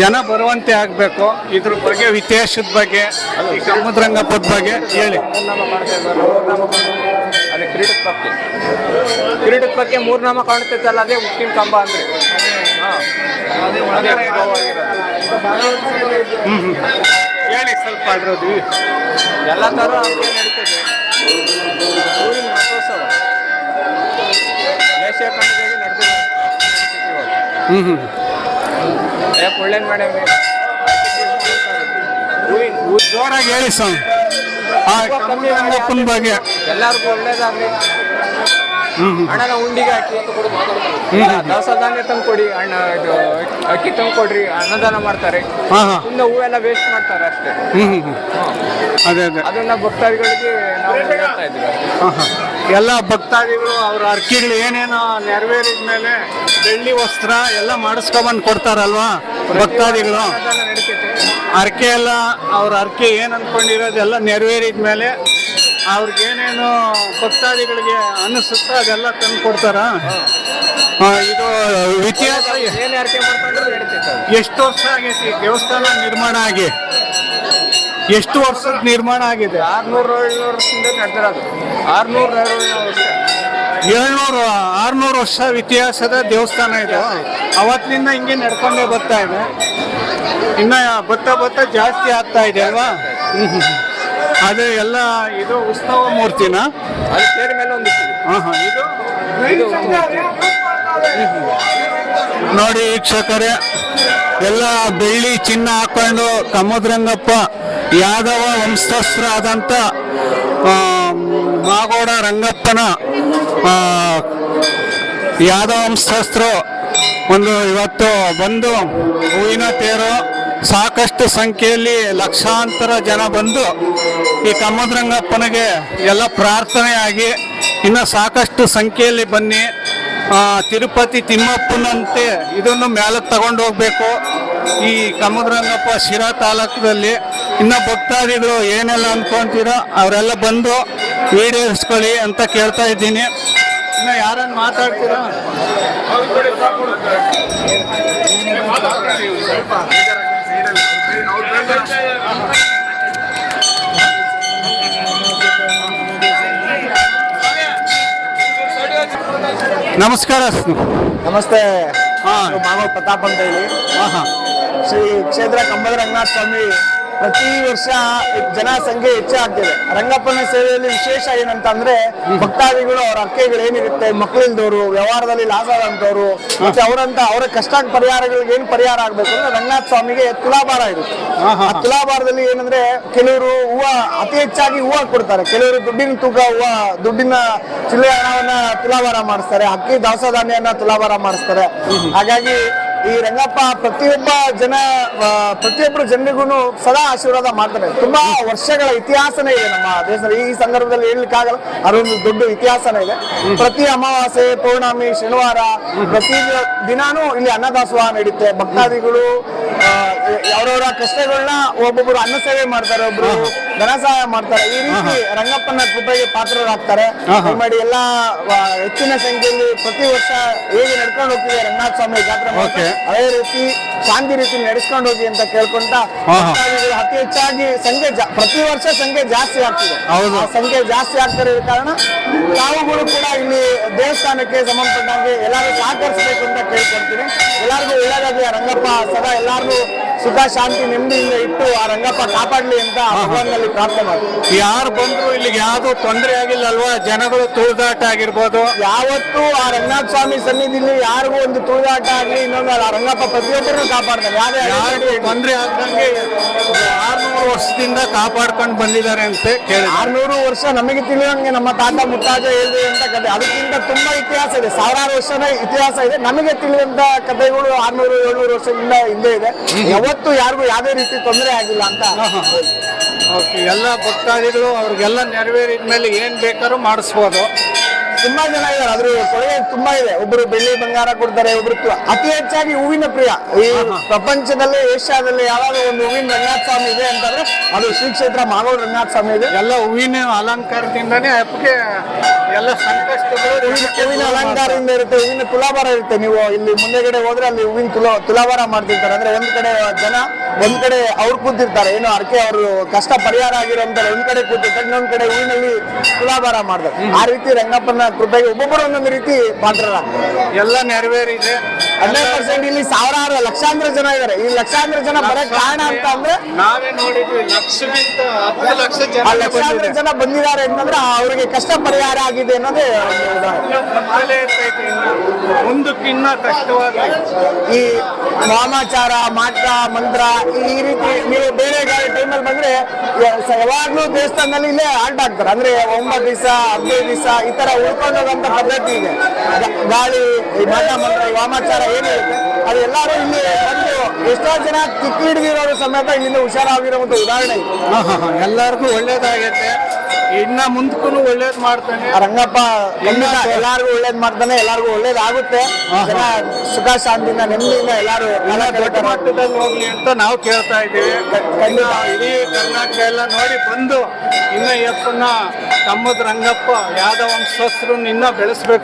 ಜನ ಬರುವಂತೆ ಆಗಬೇಕು. ಇದ್ರ ಬಗ್ಗೆ ಇತಿಹಾಸದ ಬಗ್ಗೆ ಈ ಸಮುದ್ರಂಗಪ್ಪದ ಬಗ್ಗೆ ಹೇಳಿ. ಬಗ್ಗೆ ಅದೇ ಪಕ್ಕೆ. ಕಿರೀಟದ ಪಕ್ಕೆ ಮೂರ್ನಾಮ ಕಾಣ್ತೈತಲ್ಲ ಅದೇ ಉಕ್ಕಿನ ಕಂಬ ಅಂದ್ರೆ. ಹೇಳಿ ಸ್ವಲ್ಪ ಅದ್ರದ್ದು. ಎಲ್ಲ ಥರ ಹಬ್ಬ ನಡೀತದೆ. ಊರಿನ ರಥೋತ್ಸವ ಏಷ್ಯಾ ಖಂಡದಲ್ಲಿ ನಡೆದಿದೆ. ಹ್ಮ್ ಹ್ಮ್. ಯಾಕೆ ಒಳ್ಳೇದು ಮೇಡಮ್ ಜೋರಾಗಿ ಹೇಳಿ ಸ್ವಾಮಿ ಎಲ್ಲರಿಗೂ ಒಳ್ಳೇದಾಗ್ಲಿ. ಹ್ಮ್ ಉಂಡಿಗೆ ಅಕ್ಕಿ ಹಾಕಿ ದವಸ ಧಾನ್ಯ ತಂದು ಕೊಡಿ ಅಣ್ಣ ಇದು ಅಕ್ಕಿ ತಂದು ಕೊಡ್ರಿ ಅನ್ನದಾನ ಮಾಡ್ತಾರೆ. ಸುಮ್ಮನೆ ಹೂವೆಲ್ಲ ವೇಸ್ಟ್ ಮಾಡ್ತಾರೆ ಅಷ್ಟೇ. ಅದೇ ಅದೇ. ಅದನ್ನ ಭಕ್ತಾದಿಗಳಿಗೆ ನಾವು ಹೇಳ್ತಾ ಇದ್ದೀವಿ. ಎಲ್ಲ ಭಕ್ತಾದಿಗಳು ಅವ್ರ ಅರ್ಕಿಗಳು ಏನೇನು ನೆರವೇರಿದ ಮೇಲೆ ಬೆಳ್ಳಿ ವಸ್ತ್ರ ಎಲ್ಲ ಮಾಡಿಸ್ಕೊಂಬಂದು ಕೊಡ್ತಾರಲ್ವಾ ಭಕ್ತಾದಿಗಳು? ಅರ್ಕೆ ಎಲ್ಲ ಅವ್ರ ಅರ್ಕೆ ಏನು ಅನ್ಕೊಂಡಿರೋದೆಲ್ಲ ನೆರವೇರಿದ ಮೇಲೆ ಅವ್ರಿಗೆ ಏನೇನು ಭಕ್ತಾದಿಗಳಿಗೆ ಅನಿಸುತ್ತೋ ಅದೆಲ್ಲ ತಂದು ಕೊಡ್ತಾರ? ಇದು ಇತಿಹಾಸ ಎಷ್ಟು ವರ್ಷ ಆಗೈತಿ ದೇವಸ್ಥಾನ ನಿರ್ಮಾಣ ಆಗಿ? ಎಷ್ಟು ವರ್ಷದ ನಿರ್ಮಾಣ ಆಗಿದೆ? ಆರ್ನೂರ ಏಳ್ನೂರು ವರ್ಷದಿಂದ ನಡೆದಿರೋದು ಆರ್ನೂರ ಏಳ್ನೂರು ವರ್ಷ. ಏಳ್ನೂರು ಆರ್ನೂರು ವರ್ಷ ಇತಿಹಾಸದ ದೇವಸ್ಥಾನ ಇದು. ಅವತ್ತಿನಿಂದ ಹಿಂಗೆ ನಡ್ಕೊಂಡೇ ಬರ್ತಾ ಇದೆ. ಇನ್ನ ಬತ್ತ ಬತ್ತ ಜಾಸ್ತಿ ಆಗ್ತಾ ಇದೆ ಅಲ್ವಾ? ಹ್ಮ್ ಹ್ಮ್ ಹ್ಮ್. ಅದೇ ಎಲ್ಲ ಇದು ಉತ್ಸವ ಮೂರ್ತಿನ ಅದು ಸೇರಿ ಮೇಲೆ ಒಂದು. ಹಾ ಹಾ ಇದು. ನೋಡಿ ವೀಕ್ಷಕರೇ ಎಲ್ಲ ಬೆಳ್ಳಿ ಚಿನ್ನ ಹಾಕೊಂಡು ಕಮೋದ್ರಂಗಪ್ಪ ಯಾದವ ವಂಶಸ್ತ್ರ ಆ, ಮಾಗೋಡ ರಂಗಪ್ಪನ ಯಾದವ ವಂಶಸ್ತ್ರ ಒಂದು ಇವತ್ತು ಬಂದು ಹೂವಿನ ತೇರು ಸಾಕಷ್ಟು ಸಂಖ್ಯೆಯಲ್ಲಿ ಲಕ್ಷಾಂತರ ಜನ ಬಂದು ಈ ಕಮ್ಮದ್ರಂಗಪ್ಪನಿಗೆ ಎಲ್ಲ ಪ್ರಾರ್ಥನೆ ಆಗಿ ಇನ್ನು ಸಾಕಷ್ಟು ಸಂಖ್ಯೆಯಲ್ಲಿ ಬನ್ನಿ. ತಿರುಪತಿ ತಿಮ್ಮಪ್ಪನಂತೆ ಇದನ್ನು ಮೇಲೆ ತಗೊಂಡು ಹೋಗ್ಬೇಕು. ಈ ಕಮ್ಮದ್ರಂಗಪ್ಪ ಶಿರಾ ತಾಲೂಕದಲ್ಲಿ ಇನ್ನು ಭಕ್ತಾದಿಗಳು ಏನೆಲ್ಲ ಅಂದ್ಕೊಂತೀರೋ ಅವರೆಲ್ಲ ಬಂದು ಈಡೇರಿಸ್ಕೊಳ್ಳಿ ಅಂತ ಕೇಳ್ತಾ ಇದ್ದೀನಿ. ಇನ್ನು ಯಾರನ್ನು ಮಾತಾಡ್ತೀರಾ? ನಮಸ್ಕಾರ ನಮಸ್ತೆ. ಹಾ. ಮಾನವ್ ಪ್ರತಾಪ್ ಅಂತ ಹೇಳಿ. ಹಾಂ ಹಾಂ. ಶ್ರೀ ಕ್ಷೇತ್ರ ಕಂಬದ ರಂಗನಾಥ ಸ್ವಾಮಿ ಪ್ರತಿ ವರ್ಷ ಜನ ಸಂಖ್ಯೆ ಹೆಚ್ಚಾಗ್ತಿದೆ. ರಂಗಪ್ಪನ ಸೇವೆಯಲ್ಲಿ ವಿಶೇಷ ಏನಂತಂದ್ರೆ ಭಕ್ತಾದಿಗಳು ಅವ್ರ ಅರ್ಕೆಗಳು ಏನಿರುತ್ತೆ ಮಕ್ಕಳಿಲ್ದವರು ವ್ಯವಹಾರದಲ್ಲಿ ಲಾಸ್ ಆದಂತವ್ರು ಮತ್ತೆ ಅವರಂತ ಅವರ ಕಷ್ಟ ಪರಿಹಾರಗಳಿಗೆ ಏನ್ ಪರಿಹಾರ ಆಗ್ಬೇಕು ಅಂದ್ರೆ ರಂಗನಾಥ ಸ್ವಾಮಿಗೆ ತುಲಾಭಾರ ಇರುತ್ತೆ. ಆ ತುಲಾಭಾರದಲ್ಲಿ ಏನಂದ್ರೆ ಕೆಲವರು ಹೂವ ಅತಿ ಹೆಚ್ಚಾಗಿ ಹೂವ ಕೊಡ್ತಾರೆ. ಕೆಲವರು ದುಡ್ಡಿನ ತೂಕ ಹೂವ ದುಡ್ಡಿನ ಚಿಲ್ಲೆ ಹಣವನ್ನ ತುಲಾಭಾರ ಮಾಡಿಸ್ತಾರೆ. ಅಕ್ಕಿ ದವಸ ಧಾನ್ಯನ ತುಲಾಭಾರ ಮಾಡಿಸ್ತಾರೆ. ಹಾಗಾಗಿ ಈ ರಂಗಪ್ಪ ಪ್ರತಿಯೊಬ್ಬ ಜನ ಪ್ರತಿಯೊಬ್ಬರು ಜನರಿಗೂ ಸದಾ ಆಶೀರ್ವಾದ ಮಾಡ್ತಾರೆ. ತುಂಬಾ ವರ್ಷಗಳ ಇತಿಹಾಸನೇ ಇದೆ ನಮ್ಮ ದೇಶದಲ್ಲಿ. ಈ ಸಂದರ್ಭದಲ್ಲಿ ಹೇಳಲಿಕ್ಕಾಗಲ್ಲ. ಅದೊಂದು ದೊಡ್ಡ ಇತಿಹಾಸನೇ ಇದೆ. ಪ್ರತಿ ಅಮಾವಾಸ್ಯೆ, ಪೌರ್ಣಮಿ, ಶನಿವಾರ, ಪ್ರತಿ ದಿನಾನೂ ಇಲ್ಲಿ ಅನ್ನದಾಸೋಹ ನಡೆಯುತ್ತೆ ಭಕ್ತಾದಿಗಳು ಅವರವರ ಕಷ್ಟಗಳನ್ನ ಒಬ್ಬೊಬ್ರು ಅನ್ನ ಸೇವೆ ಮಾಡ್ತಾರೆ. ಒಬ್ರು ಧನ ಸಹಾಯ ಮಾಡ್ತಾರೆ. ಈ ರೀತಿ ರಂಗಪ್ಪನ ಕೃಪೆಗೆ ಪಾತ್ರರಾಗ್ತಾರೆ. ಮಾಡಿ ಎಲ್ಲಾ ಹೆಚ್ಚಿನ ಸಂಖ್ಯೆಯಲ್ಲಿ ಪ್ರತಿ ವರ್ಷ ಹೇಗೆ ನಡ್ಕೊಂಡು ಹೋಗ್ತಿದೆ ರಂಗನಾಥ ಸ್ವಾಮಿ ಜಾತ್ರೆ ಅದೇ ರೀತಿ ಶಾಂತಿ ರೀತಿ ನಡೆಸ್ಕೊಂಡು ಹೋಗಿ ಅಂತ ಕೇಳ್ಕೊಂತ. ಅತಿ ಹೆಚ್ಚಾಗಿ ಸಂಖ್ಯೆ ಪ್ರತಿ ವರ್ಷ ಸಂಖ್ಯೆ ಜಾಸ್ತಿ ಆಗ್ತಿದೆ. ಸಂಖ್ಯೆ ಜಾಸ್ತಿ ಆಗ್ತಿರೋ ಕಾರಣ ತಾವುಗಳು ಕೂಡ ಇಲ್ಲಿ ದೇವಸ್ಥಾನಕ್ಕೆ ಸಂಬಂಧಪಟ್ಟಂಗೆ ಎಲ್ಲರೂ ಸಹಕರಿಸಬೇಕು ಅಂತ ಕೇಳ್ಕೊಳ್ತೀನಿ. ಎಲ್ಲರಿಗೂ ಒಳ್ಳೇದಾಗಿ ರಂಗಪ್ಪ ಸದಾ ಎಲ್ಲಾರ್ಗೂ ಸುಖ ಶಾಂತಿ ನೆಮ್ಮದಿಯಿಂದ ಇಟ್ಟು ಆ ರಂಗಪ್ಪ ಕಾಪಾಡ್ಲಿ ಅಂತ ಭಗವಾನಲ್ಲಿ ಪ್ರಾರ್ಥನೆ ಮಾಡ್ತೀವಿ. ಯಾರು ಬಂದ್ರು ಇಲ್ಲಿಗೆ ಯಾವ್ದು ತೊಂದರೆ ಆಗಿಲ್ಲ ಅಲ್ವಾ ಜನಗಳು ತುಳಿದಾಟ ಆಗಿರ್ಬೋದು. ಯಾವತ್ತೂ ಆ ರಂಗನಾಥ ಸ್ವಾಮಿ ಸನ್ನಿಧಿಲಿ ಯಾರಿಗೂ ಒಂದು ತುಳಿದಾಟ ಆಗ್ಲಿ ಇನ್ನೊಂದು ಆ ರಂಗಪ್ಪ ಪ್ರತಿಯೊಬ್ಬರನ್ನು ಕಾಪಾಡ್ತಾನೆ. ಯಾರೇ ಯಾರಿಗೂ ತೊಂದರೆ ಆಗದಂಗೆ ಆರ್ನೂರು ವರ್ಷದಿಂದ ಕಾಪಾಡ್ಕೊಂಡು ಬಂದಿದ್ದಾರೆ ಅಂತ ಕೇಳಿ ಆರ್ನೂರು ವರ್ಷ ನಮಗೆ ತಿಳಿಯೋಂಗೆ ನಮ್ಮ ತಾತ ಮುತ್ತಾಜ ಹೇಳಿದೆ ಅಂತ ಕತೆ. ಅದಕ್ಕಿಂತ ತುಂಬಾ ಇತಿಹಾಸ ಇದೆ. ಸಾವಿರಾರು ವರ್ಷದ ಇತಿಹಾಸ ಇದೆ. ನಮಗೆ ತಿಳಿದಂತ ಕಥೆಗಳು ಆರ್ನೂರು ಏಳ್ನೂರು ವರ್ಷದಿಂದ ಹಿಂದೆ ಇದೆ. ಯಾವತ್ತೂ ಯಾರಿಗೂ ಯಾವುದೇ ರೀತಿ ತೊಂದರೆ ಆಗಿಲ್ಲ ಅಂತ ಓಕೆ ಎಲ್ಲ ಭಕ್ತಾದಿಗಳು ಅವ್ರಿಗೆಲ್ಲ ನೆರವೇರಿದ ಮೇಲೆ ಏನ್ ಬೇಕಾದ್ರೂ ಮಾಡಿಸ್ಬೋದು. ತುಂಬಾ ಜನ ಇದ್ದಾರೆ ಅದ್ರ ಕೊಡುಗೆ ತುಂಬಾ ಇದೆ. ಒಬ್ರು ಬೆಳ್ಳಿ ಬಂಗಾರ ಕೊಡ್ತಾರೆ ಒಬ್ರು ಅತಿ ಹೆಚ್ಚಾಗಿ ಹೂವಿನ ಪ್ರಿಯ. ಈ ಪ್ರಪಂಚದಲ್ಲೇ ಏಷ್ಯಾದಲ್ಲಿ ಯಾವಾಗ ಒಂದು ಹೂವಿನ ರಂಗನಾಥ ಸ್ವಾಮಿ ಇದೆ ಅಂತಂದ್ರೆ ಅದು ಶ್ರೀ ಕ್ಷೇತ್ರ ಮಾಗೋಡ್ ರಂಗನಾಥ ಸ್ವಾಮಿ ಇದೆ. ಎಲ್ಲ ಹೂವಿನ ಅಲಂಕಾರದಿಂದನೇ ಅಪ್ಪಗೆ ಎಲ್ಲ ಸಂಕಷ್ಟಗಳು ಹೂವಿನ ಹೂವಿನ ಅಲಂಕಾರದಿಂದ ಇರುತ್ತೆ. ಹೂವಿನ ತುಲಾಭಾರ ಇರುತ್ತೆ. ನೀವು ಇಲ್ಲಿ ಮುಂದೆಗಡೆ ಹೋದ್ರೆ ಅಲ್ಲಿ ಹೂವಿನ ತುಲ ತುಲಾಭಾರ ಮಾಡ್ತಿರ್ತಾರೆ. ಅಂದ್ರೆ ಒಂದ್ ಕಡೆ ಜನ ಒಂದ್ ಕಡೆ ಅವ್ರು ಕೂತಿರ್ತಾರೆ. ಏನೋ ಅರ್ಕೆ ಅವರು ಕಷ್ಟ ಪರಿಹಾರ ಆಗಿರೋ ಒಂದ್ ಕಡೆ ಕೂತಿರ್ತಾರೆ. ಇನ್ನೊಂದ್ ಕಡೆ ಹೂವಿನಲ್ಲಿ ತುಲಾಭಾರ ಮಾಡ್ತಾರೆ. ಆ ರೀತಿ ರಂಗಪ್ಪನ ಕೃಪೆಗೆ ಒಬ್ಬೊಬ್ಬರು ಒಂದೊಂದು ರೀತಿ ಪಾತ್ರರಾಗ್ತಾರೆ ಎಲ್ಲ ನೆರವೇರಿದೆ ಹಂಡ್ರೆಡ್ ಪರ್ಸೆಂಟ್ ಇಲ್ಲಿ ಸಾವಿರಾರು ಲಕ್ಷಾಂತರ ಜನ ಇದ್ದಾರೆ ಈ ಲಕ್ಷಾಂತರ ಜನ ಬರಕ್ ಕಾರಣ ಅಂತ ಅಂದ್ರೆ ನಾವೇ ನೋಡಿದ್ವಿ ಲಕ್ಷಕ್ಕಿಂತ ಹತ್ತು ಲಕ್ಷ ಜನ ಲಕ್ಷಾಂತರ ಜನ ಬಂದಿದ್ದಾರೆ ಅಂತಂದ್ರೆ ಅವರಿಗೆ ಕಷ್ಟ ಪರಿಹಾರ ಆಗಿದೆ ಅನ್ನೋದೇ ಮುಂದಕ್ಕಿನ್ನ ಕಷ್ಟವಾಗಿ. ಈ ವಾಮಾಚಾರ ಮಾಟ ಮಂತ್ರ ಈ ರೀತಿ ನೀವು ಬೇರೆ ಟೈಮಲ್ಲಿ ಬಂದ್ರೆ ಯಾವಾಗ್ಲೂ ದೇವಸ್ಥಾನದಲ್ಲಿ ಇಲ್ಲೇ ಆಲ್ಟ್ ಆಗ್ತಾರೆ ಅಂದ್ರೆ ಒಂಬತ್ತು ದಿವಸ ಹದಿನೈದು ದಿವಸ ಈ ತರ ಉಳ್ಕೊಂಡೋಗಂತ ಪದ್ಧತಿ ಇದೆ. ಗಾಳಿ ಮಾಟ ಮಂತ್ರ ವಾಮಾಚಾರ ಅದು ಎಲ್ಲರೂ ಇಲ್ಲಿ ಬಂದು ಎಷ್ಟೋ ಜನ ತುಕ್ಕು ಹಿಡಿದಿರೋರು ಸಮೇತ ಇಲ್ಲಿಂದ ಹುಷಾರಾಗಿರುವಂತ ಉದಾಹರಣೆ ಇದೆ. ಎಲ್ಲರಿಗೂ ಒಳ್ಳೇದಾಗೈತೆ ಇನ್ನ ಮುಂದಕ್ಕೂ ಒಳ್ಳೇದ್ ಮಾಡ್ತಾನೆ. ರಂಗಪ್ಪ ಖಂಡಿತ ಎಲ್ಲಾರ್ಗು ಒಳ್ಳೇದ್ ಮಾಡ್ತಾನೆ ಎಲ್ಲಾರ್ಗು ಒಳ್ಳೇದಾಗುತ್ತೆ. ಜನ ಸುಖ ಶಾಂತಿಯಿಂದ ನೆಮ್ಮದಿಯಿಂದ ಎಲ್ಲಾರು ಎಲ್ಲ ದೊಡ್ಡ ಮಟ್ಟದಲ್ಲಿ ಹೋಗ್ಲಿ ಅಂತ ನಾವು ಕೇಳ್ತಾ ಇದ್ದೀವಿ. ಇನ್ನ ಇಡೀ ಕರ್ನಾಟಕ ಎಲ್ಲ ನೋಡಿ ಬಂದು ಇನ್ನ ಎಪ್ಪನ್ನ ತಮ್ಮದ ರಂಗಪ್ಪ ಯಾದವ ವಂಶಸ್ಥರನ್ನ ಇನ್ನ ಬೆಳೆಸ್ಬೇಕು.